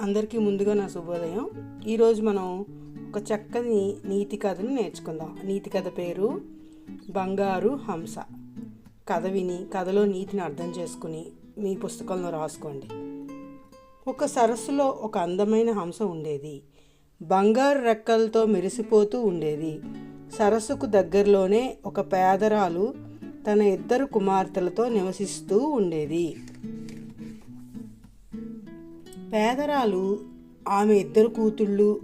అందరికీ ముందుగా నా శుభోదయం. ఈరోజు మనం ఒక చక్కని నీతి కథను నేర్చుకుందాం. నీతి కథ పేరు బంగారు హంస. కథ విని కథలో నీతిని అర్థం చేసుకుని మీ పుస్తకంలో రాసుకోండి. ఒక సరస్సులో ఒక అందమైన హంస ఉండేది. బంగారు రెక్కలతో మెరిసిపోతూ ఉండేది. సరస్సుకు దగ్గరలోనే ఒక పేదరాలు తన ఇద్దరు కుమార్తెలతో నివసిస్తూ ఉండేది. పేదరాలు ఆమె ఇద్దరు కూతుళ్ళు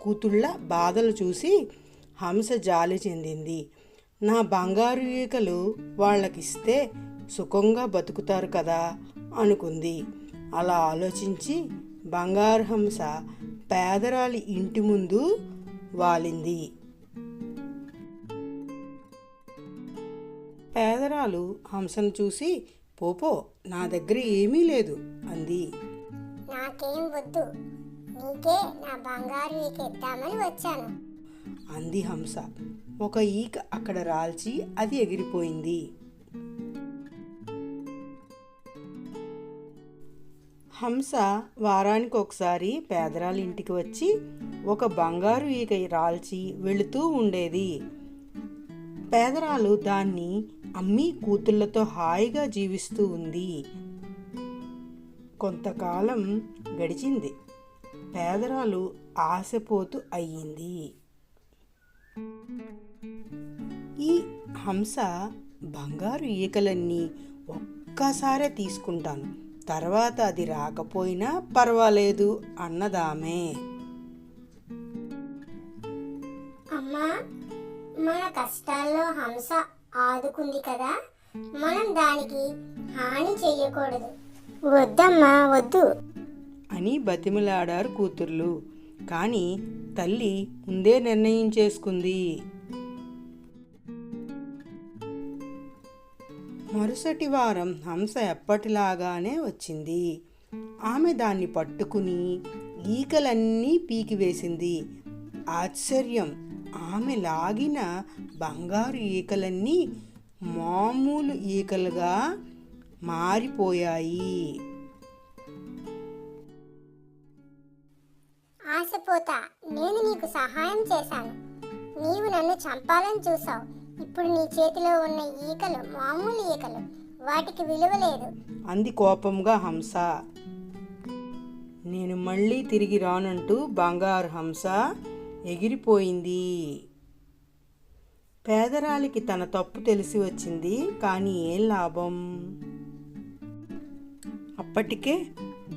కూతుళ్ళ బాధలు చూసి హంస జాలి చెందింది. నా బంగారు ఈకలు వాళ్ళకిస్తే సుఖంగా బతుకుతారు కదా అనుకుంది. అలా ఆలోచించి బంగారు హంస పేదరాలి ఇంటి ముందు వాలింది. పేదరాలు హంసను చూసి పోపో నా దగ్గర ఏమీ లేదు అంది. నాకేం వద్దు. నీకే నా బంగారు ఇద్దామని వచ్చాను. అంది హంస. ఒక ఈక అక్కడ రాల్చి అది ఎగిరిపోయింది. హంస వారానికి ఒకసారి పేదరాలి ఇంటికి వచ్చి ఒక బంగారు ఈక రాల్చి వెళుతూ ఉండేది. పేదరాలు దాన్ని అమ్మి కూతుళ్ళతో హాయిగా జీవిస్తూ ఉంది. కొంతకాలం గడిచింది. పేదరాలు ఆశపోతు అయ్యింది. ఈ హంస బంగారు ఈకలన్నీ ఒక్కసారే తీసుకుంటాను. తర్వాత అది రాకపోయినా పర్వాలేదు అన్నదామే. అమ్మా మన కష్టాల్లో హంస ఆదుకుంది కదా మనం దానికి హాని చెయ్యకూడదు. వద్దమ్మా వద్దు. అని బతిమలాడారు కూతుర్లు. కానీ తల్లి ముందే నిర్ణయం చేసుకుంది. మరుసటి వారం హంస ఎప్పటిలాగానే వచ్చింది. ఆమె దాన్ని పట్టుకుని ఈకలన్నీ పీకివేసింది ఆశ్చర్యం ఆమె లాగిన బంగారు ఈకలన్నీ మామూలు ఈకలుగా మారిపోయాయి. ఆశపోతా నేను నీకు సహాయం చేశాను. నీవు నన్ను చంపాలని చూసావు ఇప్పుడు నీ చేతిలో ఉన్న ఈకలు మామూలు ఈకలు వాటికి విలువ లేదు. అంది కోపంగా హంస. నేను మళ్ళీ తిరిగి రానంటూ బంగారు హంస ఎగిరిపోయింది. పేదరాలికి తన తప్పు తెలిసి వచ్చింది కానీ ఏం లాభం? అప్పటికే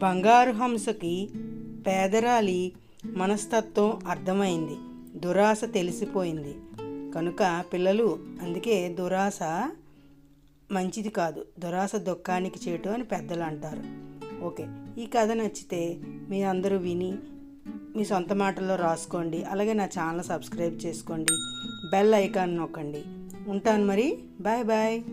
బంగారు హంసకి పేదరాలి మనస్తత్వం అర్థమైంది. దురాశ తెలిసిపోయింది. కనుక పిల్లలు అందుకే దురాశ మంచిది కాదు. దురాశ దుఃఖానికి చేయటం అని పెద్దలు అంటారు. ఓకే. ఈ కథ నచ్చితే మీ అందరూ విని మీ సొంత మాటల్లో రాసుకోండి. అలాగే నా ఛానల్ సబ్స్క్రైబ్ చేసుకోండి. బెల్ ఐకాన్ నొక్కండి. ఉంటాను మరి. Bye bye.